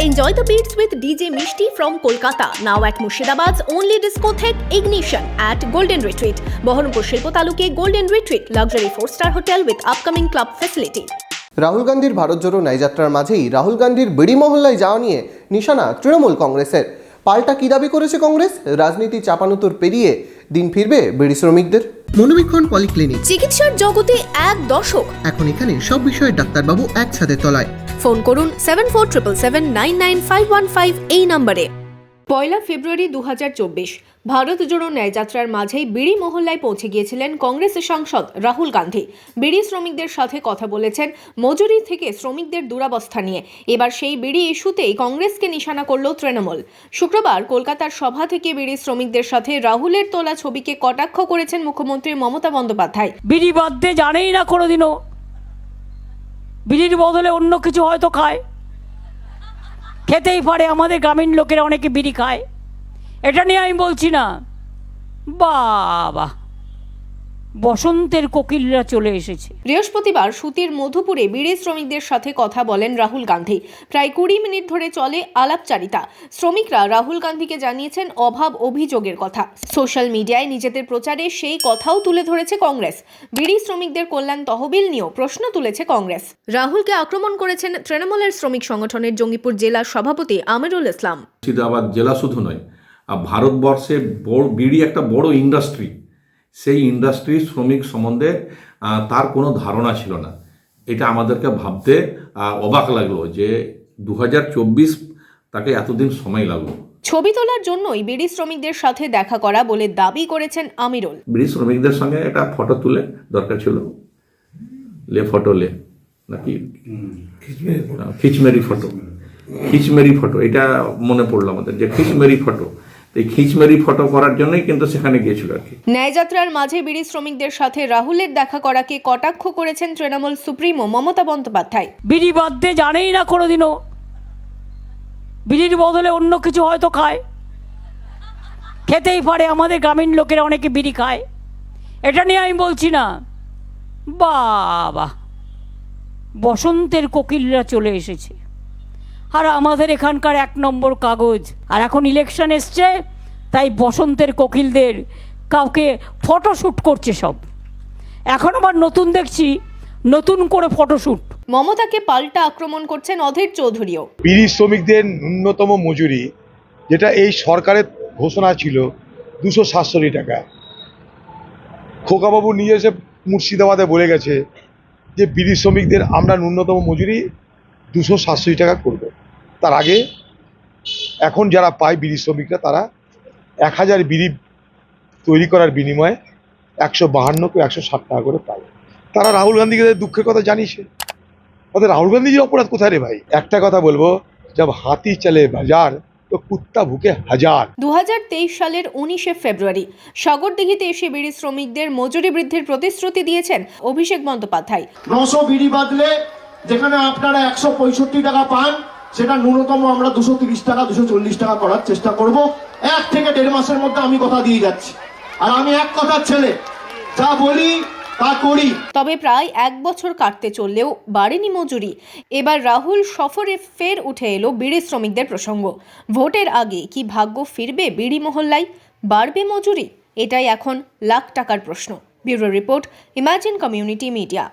Enjoy the beats with DJ Mishti from Kolkata. Now at Murshidabad's only discotheque Ignition at Golden Retreat. Baharampur শিল্প তালুকে Golden Retreat, luxury four-star hotel with upcoming club facility. Rahul গান্ধীর ভারত জোড়ো ন্যায়যাত্রার মাঝেই রাহুল গান্ধীর বিড়ি মহল্লায় যাওয়া নিয়ে নিশানা তৃণমূল কংগ্রেসের পাল্টা কি দাবি করেছে কংগ্রেস রাজনীতি চাপানুতোর পেরিয়ে দিন ফিরবে বিড়ি শ্রমিকদের মনোবীক্ষণ পলিক্লিনিক চিকিৎসার জগতে এক দশক এখন এখানে সব বিষয়ে ডাক্তারবাবু একসাথে তলায় ফোন করুন seven four triple seven nine nine five one five এই নম্বরে। পয়লা ফেব্রুয়ারি দু হাজার চব্বিশ ভারত জোড়ো ন্যায়যাত্রার মাঝেই বিড়ি মহল্লায় পৌঁছে গিয়েছিলেন কংগ্রেসের সাংসদ রাহুল গান্ধী। বিড়ি শ্রমিকদের সাথে কথা বলেছেন মজুরি থেকে শ্রমিকদের দুরাবস্থা নিয়ে। এবার সেই বিড়ি ইস্যুতেই কংগ্রেসকে নিশানা করল তৃণমূল। শুক্রবার কলকাতার সভা থেকে বিড়ি শ্রমিকদের সাথে রাহুলের তোলা ছবিকে কটাক্ষ করেছেন মুখ্যমন্ত্রী মমতা বন্দ্যোপাধ্যায়। বিড়ি বাদতে জানেই না কোনোদিনও। বিড়ির বদলে অন্য কিছু হয়তো খায়। খেতেই পারে আমাদের গ্রামীণ লোকেরা অনেকে বিড়ি খায়। এটা নিয়ে আমি বলছি না। বাবা। বসন্তের কোকিলরা চলে এসেছে। বৃহস্পতিবার সুতির মধুপুরে বিড়ি শ্রমিকদের সাথে কথা বলেন রাহুল গান্ধী। প্রায় কুড়ি মিনিট ধরে চলে আলাপচারিতা। শ্রমিকরা রাহুল গান্ধীকে জানিয়েছেন অভাব অভিযোগের কথা। সোশ্যাল মিডিয়ায় নিজেদের প্রচারে সেই কথাও তুলে ধরেছে কংগ্রেস। বিড়ি শ্রমিকদের কল্যাণ তহবিল নিয়েও প্রশ্ন তুলেছে কংগ্রেস। রাহুলকে আক্রমণ করেছেন তৃণমূলের শ্রমিক সংগঠনের জঙ্গিপুর জেলার সভাপতি আমিরুল ইসলাম। মুর্শিদাবাদ জেলা শুধু নয় আর ভারতবর্ষে বড় বিড়ি একটা বড় ইন্ডাস্ট্রি সেই ইন্ডাস্ট্রি শ্রমিক সম্বন্ধে তার কোনো ধারণা ছিল না। এটা আমাদেরকে ভাবতে অবাক লাগল যে দু তাকে এতদিন সময় লাগল। ছবি তোলার জন্যই বিড়ি শ্রমিকদের সাথে দেখা করা বলে দাবি করেছেন আমিরুল। বিড়ি শ্রমিকদের সঙ্গে একটা ফটো তুলে দরকার ছিল। লে ফটো লে নাকি? খিচমেরি ফটো। খিচমেরি ফটো। এটা মনে পড়ল আমাদের যে খিচমেরি ফটো। এই খিচমেরি ফটো করার জন্যই কিন্তু সেখানে গিয়েছিল আর কি। ন্যায়যাত্রার মাঝে বিড়ি শ্রমিকদের সাথে রাহুলের দেখা করাকে কটাক্ষ করেছেন তৃণমূল সুপ্রিমো মমতা বন্দ্যোপাধ্যায়। বিড়ি বাদতে জানেই না কোনোদিনও। বিড়ির বদলে অন্য কিছু হয়তো খায়। খেতেই পারে আমাদের গ্রামীণ লোকেরা অনেকে বিড়ি খায়। এটা নিয়ে আমি বলছি না। বাবা বসন্তের কোকিলরা চলে এসেছে। আর আমাদের এখানকার এক নম্বর কাগজ। আর এখন ইলেকশন এসছে তাই বসন্তের কোকিলদের কাউকে ফটোশ্যুট করছে সব। এখন আবার নতুন দেখছি নতুন করে ফটোশ্যুট মমতাকে পাল্টা আক্রমণ করছেন অধীর চৌধুরীও। বিড়ি শ্রমিকদের ন্যূনতম মজুরি যেটা এই সরকারের ঘোষণা ছিল দুশো সাতষট্টি টাকা। খোকাবাবু নিজে এসে মুর্শিদাবাদে বলে গেছে যে বিড়ি শ্রমিকদের আমরা ন্যূনতম মজুরি দুশো সাতষট্টি টাকা করবে। তার আগে এখন যারা পায় বিড়ি শ্রমিকরা তারা এক হাজার বিড়ি তৈরি করার বিনিময়ে একশো বাহান্ন কি একশো ষাট টাকা করে পায়। তারা রাহুল গান্ধীকে তাদের দুঃখের কথা জানিয়েছে তাদের রাহুল গান্ধীজির অপরাধ কোথায় রে ভাই? একটা কথা বলব জব হাতি চলে বাজার তো কুত্তা ভুকে হাজার। দু সালের উনিশে ফেব্রুয়ারি সাগরদিঘিতে এসে বিড়ি শ্রমিকদের মজুরি বৃদ্ধির প্রতিশ্রুতি দিয়েছেন অভিষেক বন্দ্যোপাধ্যায়। নশো বিড়ি বাদলে যেখানে আপনারা একশো পঁয়ষট্টি টাকা পান, সেটা ন্যূনতম আমরা দুশো তিরিশ টাকা, দুশো চল্লিশ টাকা করার চেষ্টা করব। এক থেকে দেড় মাসের মধ্যে আমি কথা দিয়ে যাচ্ছি। আর আমি এক কথার ছেলে, যা বলি তা তবে প্রায় এক বছর কাটতে চললেও বাড়েনি মজুরি। এবার রাহুল সফরে ফের উঠে এলো বিড়ি শ্রমিকদের প্রসঙ্গ। ভোটের আগে কি ভাগ্য ফিরবে বিড়ি মহল্লায়? বাড়বে মজুরি? এটাই এখন লাখ টাকার প্রশ্ন। Bureau report, imagine community media.